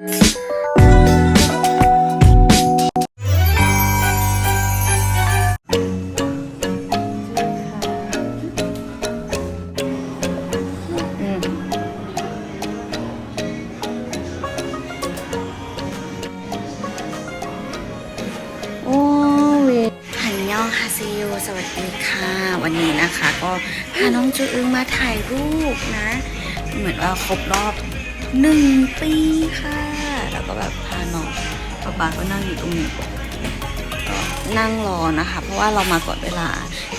โอ้เวฮันยองฮาซิโยสวัสดีค่ะ วันนี้นะคะก็พาน้องจูอึงมาถ่ายรูปนะ เหมือนว่าครบรอบหนึ่งปีค่ะ ก็แบบพาน้องป๊าป๊าก็นั่งอยู่ตรงนี้ก็นั่งรอนะคะ เพราะว่าเรามาก่อนเวลา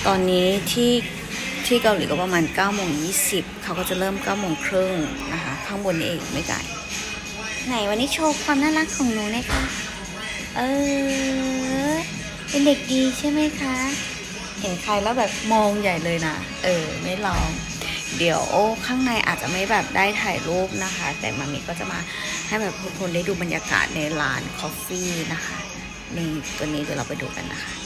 ตอนนี้ที่ที่เกาหลีก็ประมาณ9โมง20เขาก็จะเริ่ม9โมงครึ่งนะคะ ข้างบนนี่เองไม่ไกลไหนวันนี้โชว์ความน่ารักของหนูนะคะเออเป็นเด็กดีใช่ไหมคะ เห็นใครแล้วแบบมองใหญ่เลยนะเออ ไม่ลอง เดี๋ยวข้างในอาจจะไม่แบบได้ถ่ายรูปนะคะ แต่มามีก็จะมา ให้แบบทุกคนได้ดูบรรยากาศในร้านคอฟฟี่นะคะนี่ตัวนี้เดี๋ยวเราไปดูกันนะคะ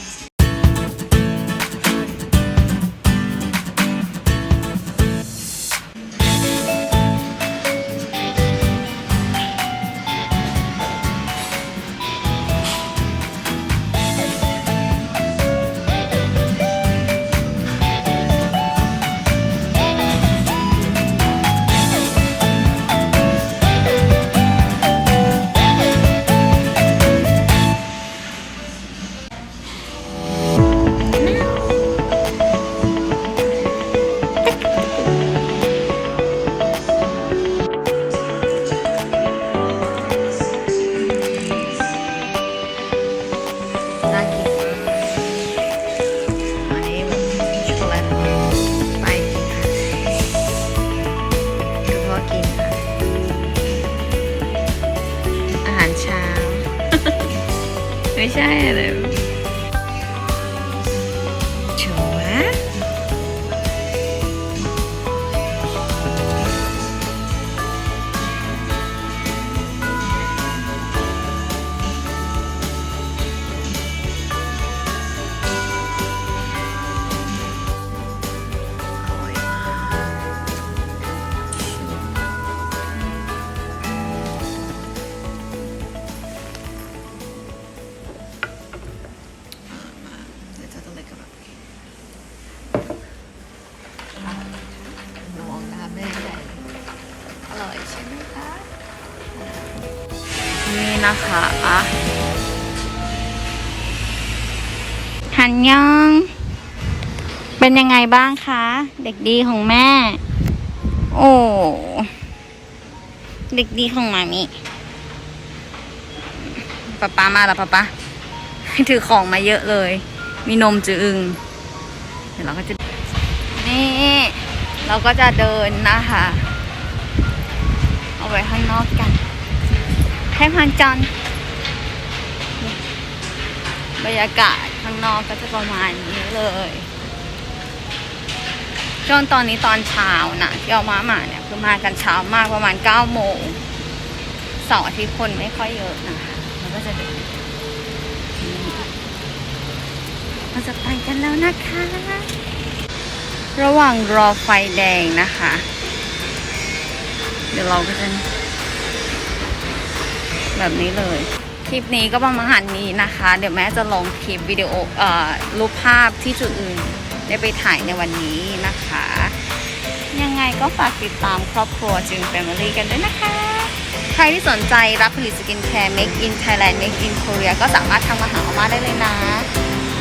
ไใช่ไหมคะ นี่นะคะหันยอง เป็นยังไงบ้างคะ เด็กดีของแม่ โอ้ เด็กดีของมามิป๊าป๊ามาแล้วป๊าป๊าถือของมาเยอะเลย มีนมจืออึงเดี๋ยวเราก็จะ นี่ เราก็จะเดินนะคะ เอาไว้ข้างนอกกันแค่พันจันบรรยากาศข้างนอกก็จะประมาณนี้เลยจนตอนนี้ตอนเช้านะที่เอามามาเนี่ยคือมากันเช้ามากประมาณเก้าโมงสอาทิตย์คนไม่ค่อยเยอะนะคะแล้วก็จะเดินเราจะไปกันแล้วนะคะ ระหว่างรอไฟแดงนะคะ เดี๋ยวเราก็จะแบบนี้เลย คลิปนี้ก็ประมาณนี้นะคะ เดี๋ยวแม่จะลงคลิปวิดีโอเอ่อรูปภาพที่จุดอื่นได้ไปถ่ายในวันนี้นะคะ ยังไงก็ฝากติดตามครอบครัวจึง Family กันด้วยนะคะ ใครที่สนใจรับผลิตสกินแคร์ Make in Thailand Make in Korea ก็สามารถทำมาหาออกมาได้เลยนะ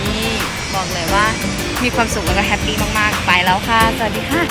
นี่บอกเลยว่ามีความสุขแล้วก็แฮปปี้มาก ๆ ไปแล้วค่ะ สวัสดีค่ะ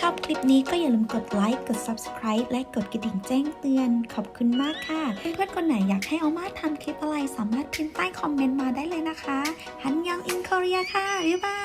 ชอบคลิปนี้ก็อย่าลืมกดไลค์ กด Subscribe และกดกระดิ่งแจ้งเตือน ขอบคุณมากค่ะ เพื่อนๆคนไหนอยากให้อามาทำคลิปอะไร สามารถพิมพ์ใต้คอมเมนต์มาได้เลยนะคะฮันยองอินคอรียค่ะบ๊ายบาย